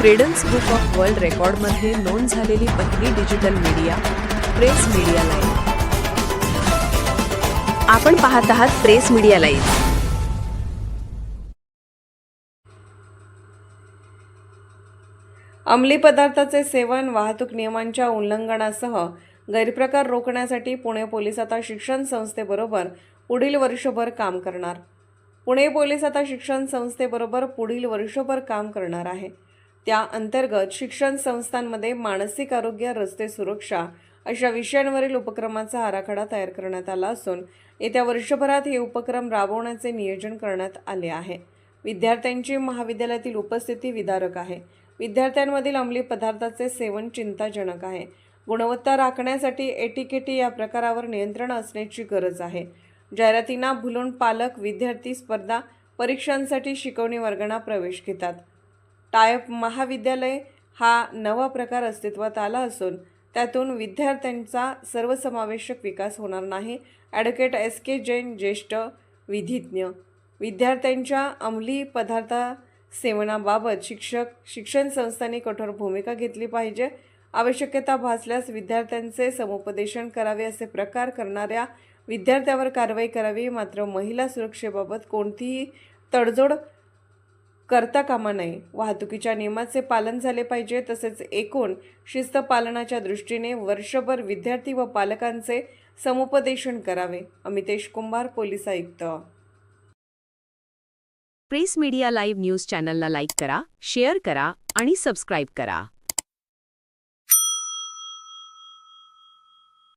Credence book of world रेकॉर्डमध्ये नोंद झालेली पहिली digital media press media live आपण पाहत आहात प्रेस मीडिया लाईव्ह अंमली पदार्थाचे सेवन वाहतूक नियमांच्या उल्लंघनासह गैरप्रकार रोखण्यासाठी पुणे पोलीस आता शिक्षण संस्थेबरोबर पुढील वर्षभर काम करणार. पुणे पोलीस आता शिक्षण संस्थेबरोबर पुढील वर्षभर काम करणार आहे. त्या अंतर्गत शिक्षण संस्थांमध्ये मानसिक आरोग्य रस्ते सुरक्षा अशा विषयांवरील उपक्रमाचा आराखडा तयार करण्यात आला असून येत्या वर्षभरात हे उपक्रम राबवण्याचे नियोजन करण्यात आले आहे. विद्यार्थ्यांची महाविद्यालयातील उपस्थिती विदारक आहे. विद्यार्थ्यांमधील अंमली पदार्थाचे सेवन चिंताजनक आहे. गुणवत्ता राखण्यासाठी एटीकेटी या प्रकारावर नियंत्रण असण्याची गरज आहे. जाहिरातींना भुलून पालक विद्यार्थी स्पर्धा परीक्षांसाठी शिकवणी वर्गांना प्रवेश घेतात. टायप महाविद्यालय हा नवा प्रकार अस्तित्वात आला असून त्यातून विद्यार्थ्यांचा सर्वसमावेशक विकास होणार नाही. ॲडव्होकेट एस के जैन ज्येष्ठ विधिज्ञ. विद्यार्थ्यांच्या अंमली पदार्थ सेवनाबाबत शिक्षक शिक्षण संस्थांनी कठोर भूमिका घेतली पाहिजे. आवश्यकता भासल्यास विद्यार्थ्यांचे समुपदेशन करावे असे प्रकार करणाऱ्या विद्यार्थ्यावर कारवाई करावी. मात्र महिला सुरक्षेबाबत कोणतीही तडजोड करता कामा नये. वाहतुकीच्या नियमाचे पालन झाले पाहिजे तसेच एकूण शिस्त पालनाच्या दृष्टीने वर्षभर विद्यार्थी व पालकांचे समुपदेशन करावे. अमितेश कुंभार पोलीस आयुक्त. प्रेस मीडिया लाईव्ह न्यूज चॅनलला लाईक करा शेअर करा आणि सबस्क्राईब करा.